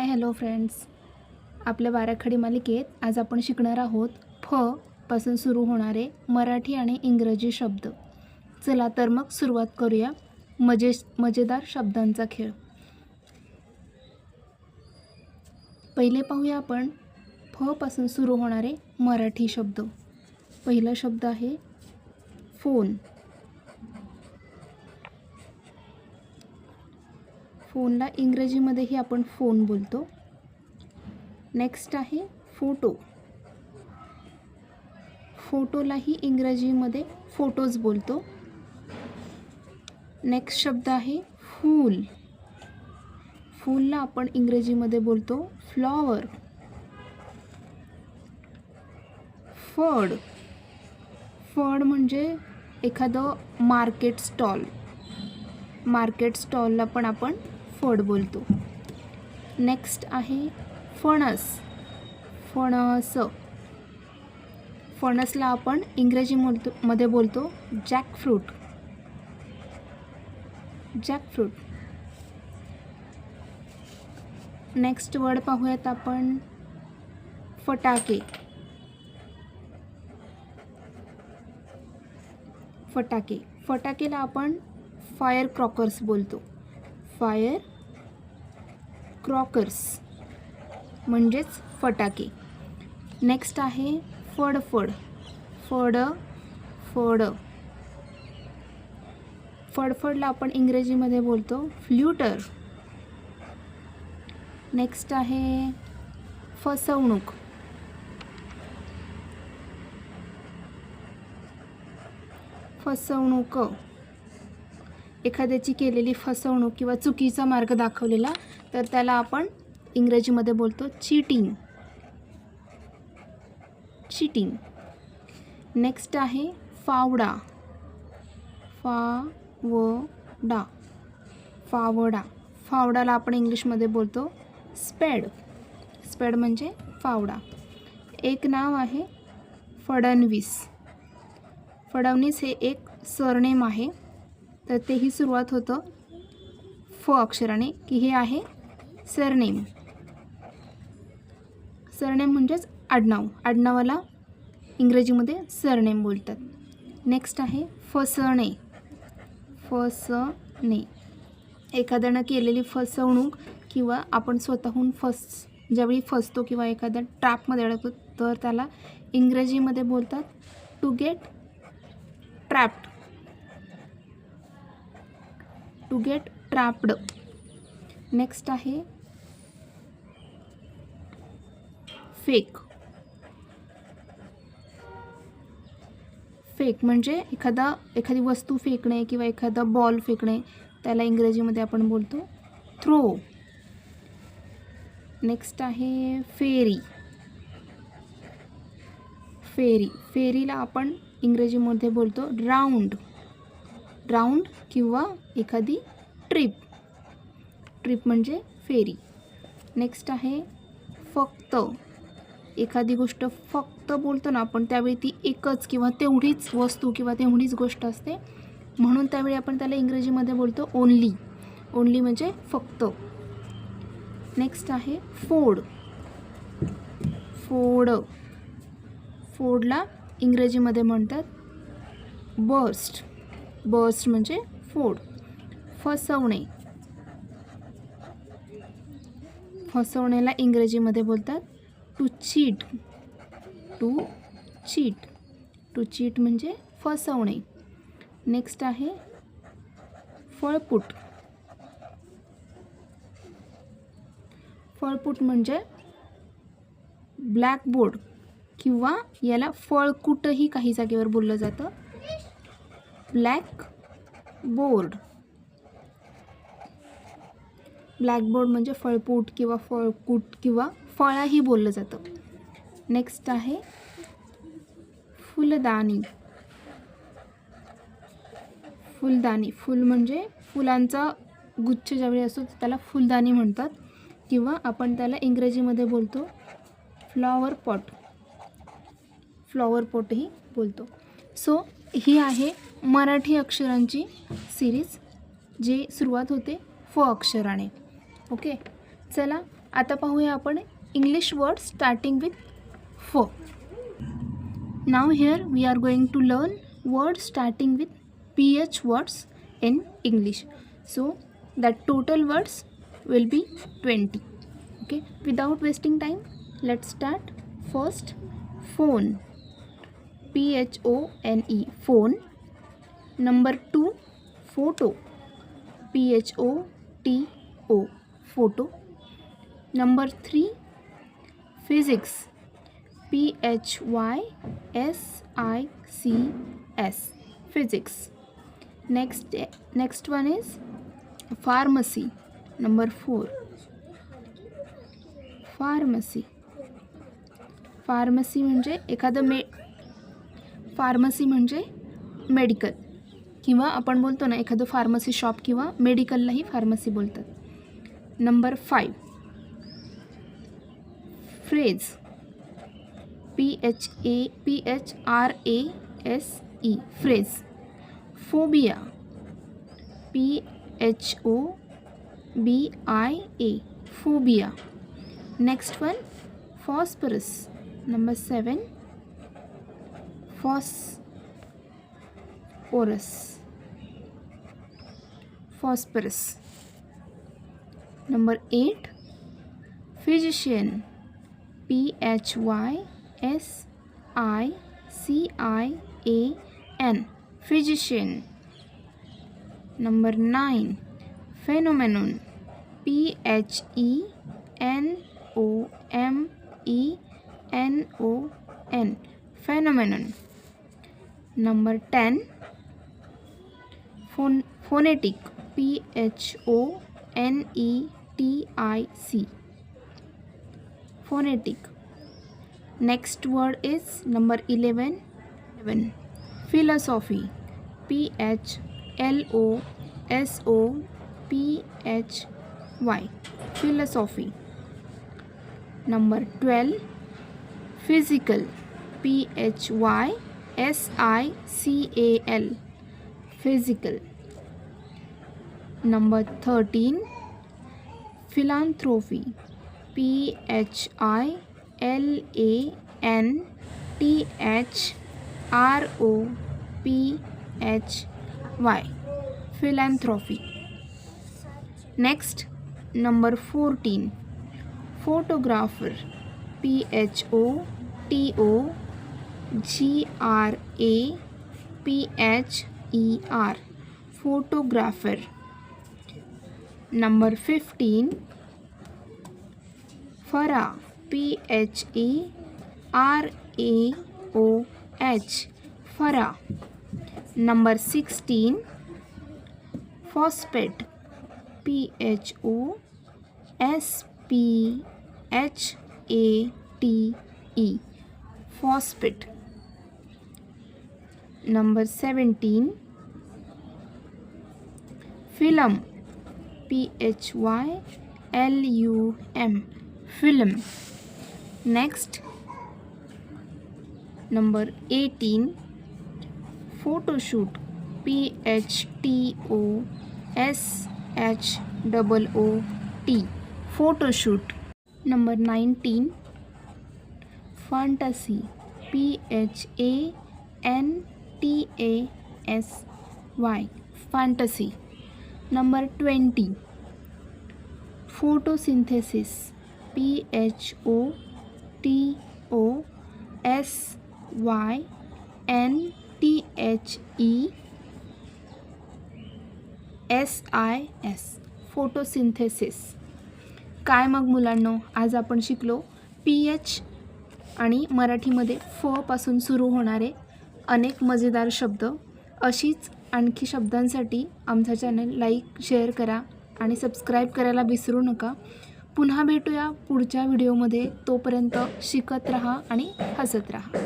Hi hello friends. आपल्या बाराखडी मालिकेत आज आपण शिकणार आहोत फ पासून सुरू होणारे मराठी आणि इंग्रजी शब्द. चला तर मग सुरुवात करूया. मजे मजेदार शब्दांचा खेळ. पहिले पाहूया आपण फ पासून सुरू होणारे मराठी शब्द. पहिला शब्द आहे फोन. फोनला इंग्रजीमध्येही आपण फोन बोलतो. नेक्स्ट आहे फोटो. फोटोलाही इंग्रजीमध्ये फोटोज बोलतो. नेक्स्ट शब्द आहे फूल. फूलला आपण इंग्रजीमध्ये बोलतो फ्लॉवर. फड. फड म्हणजे एखादं मार्केट स्टॉल. मार्केट स्टॉलला पण आपण फड बोलतो. नेक्स्ट आहे फणस. फणस. फणसला आपण इंग्रजी मध्ये बोलतो जॅकफ्रूट जॅकफ्रूट नेक्स्ट वर्ड पाहूयात आपण फटाके. फटाके. फटाकेला आपण फायर क्रॉकर्स बोलतो. फायर क्रॉकर्स म्हणजेच फटाके. नेक्स्ट आहे फडफड. फड फड. फडफडला आपण इंग्रजीमध्ये बोलतो फ्ल्युटर. नेक्स्ट आहे फसवणूक. फसवणूक. एखाद्याची केलेली फसवणूक किंवा चुकीचा मार्ग दाखवलेला तर त्याला आपण इंग्रजीमध्ये बोलतो चीटिंग चीटिंग नेक्स्ट आहे फावडा. फावडा. फावडा. फावडाला आपण इंग्लिशमध्ये बोलतो स्पेड स्पेड म्हणजे फावडा. एक नाव आहे फडणवीस. फडणवीस हे एक सरनेम आहे. तर तेही सुरुवात होतं फ अक्षराने की हे आहे सरनेम. सरनेम म्हणजेच आडनाव. आडनावाला इंग्रजीमध्ये सरनेम बोलतात. नेक्स्ट आहे फसणे. फसणे. एखाद्यानं केलेली फसवणूक किंवा आपण स्वतःहून फस ज्यावेळी फसतो किंवा एखाद्या ट्रॅपमध्ये अडकतो तर त्याला इंग्रजीमध्ये बोलतात to get trapped to get trapped next आहे फेक फेक म्हणजे एखादा एखादी वस्तू फेकणे किंवा एखादा बॉल फेकणे त्याला इंग्रजीमध्ये आपण बोलतो थ्रो नेक्स्ट आहे फेरी फेरी फेरीला आपण इंग्रजीमध्ये बोलतो राऊंड राऊंड किंवा एखादी ट्रिप ट्रिप म्हणजे फेरी नेक्स्ट आहे फक्त. एखादी गोष्ट फक्त बोलतो ना आपण त्यावेळी ती एकच किंवा तेवढीच वस्तू किंवा तेवढीच गोष्ट असते. म्हणून त्यावेळी आपण त्याला इंग्रजीमध्ये बोलतो ओनली ओनली म्हणजे फक्त. नेक्स्ट आहे फोड फोड फोडला इंग्रजीमध्ये म्हणतात बर्स्ट बर्स्ट म्हणजे फोड. फसवणे. फसवण्याला इंग्रजीमध्ये बोलतात to cheat to cheat to cheat म्हणजे फसवणे. नेक्स्ट आहे फळपूट. फळपूट म्हणजे ब्लॅकबोर्ड किंवा याला फळकूटही काही जागेवर बोललं जातं. Black board. ब्लॅकबोर्ड म्हणजे फळपूट किंवा फळकूट किंवा फळाही बोललं जातं. नेक्स्ट आहे फुलदाणी. फुलदाणी फुल म्हणजे फुलांचा गुच्छ ज्यावेळी असतो त्याला फुलदाणी म्हणतात किंवा आपण त्याला इंग्रजीमध्ये बोलतो फ्लॉवर पॉट. फ्लॉवर पॉटही बोलतो. सो ही आहे मराठी अक्षरांची सिरीज जी सुरुवात होते फ अक्षराने. ओके चला आता पाहूया आपण इंग्लिश वर्ड स्टार्टिंग विथ फ. Now here we are going to learn word starting with P H words in English so that total words will be twenty okay without wasting time let start first phone P H O N E phone number two photo P H O T O photo number three physics P H Y S I C S physics next next one is pharmacy number four pharmacy pharmacy मज़े एखाद मे pharmacy म्हणजे medical. किंवा आपण बोलतो ना, एखादं pharmacy shop कि किंवा मेडिकललाही फार्मसी बोलतात. Number five. Phrase. P H A, P H R A S E. Phrase. Phobia. P H O, B I A. Phobia. Next one phosphorus number Number phosphorus phosphorus number eight physician P H Y S I C I A N physician number nine phenomenon P H E N O M E N O N phenomenon Number 10 phon- phonetic P H O N E T I C. Phonetic. Next word is number 11 11 philosophy. P H L O S O P H Y. Philosophy. Number 12 physical. P h y s i c a l physical. Number 13 philanthropy. P h i l a n t h r o p h y. Philanthropy. Next number 14 photographer. P h o t o G R A P H E R photographer number fifteen pharaoh P H E R A O H pharaoh number sixteen phosphate P H O S P H A T E phosphate number 17 film. P H Y L U M. Film. Next. Number 18 photo shoot P H T O S H O O T. Photo shoot number 19 fantasy. P h a n T A S Y fantasy number twenty photosynthesis P H O T O S Y N T H E S I S photosynthesis काय मग मुलांनो? आज आपण शिकलो P H आणि मराठीमध्ये फ पासून सुरू होणारे अनेक मजेदार शब्द. अशीच आणखी शब्दांसाठी आमचा चॅनल लाईक शेअर करा आणि सबस्क्राईब करायला विसरू नका. पुन्हा भेटूया पुढच्या व्हिडिओमध्ये तोपर्यंत शिकत रहा आणि हसत रहा.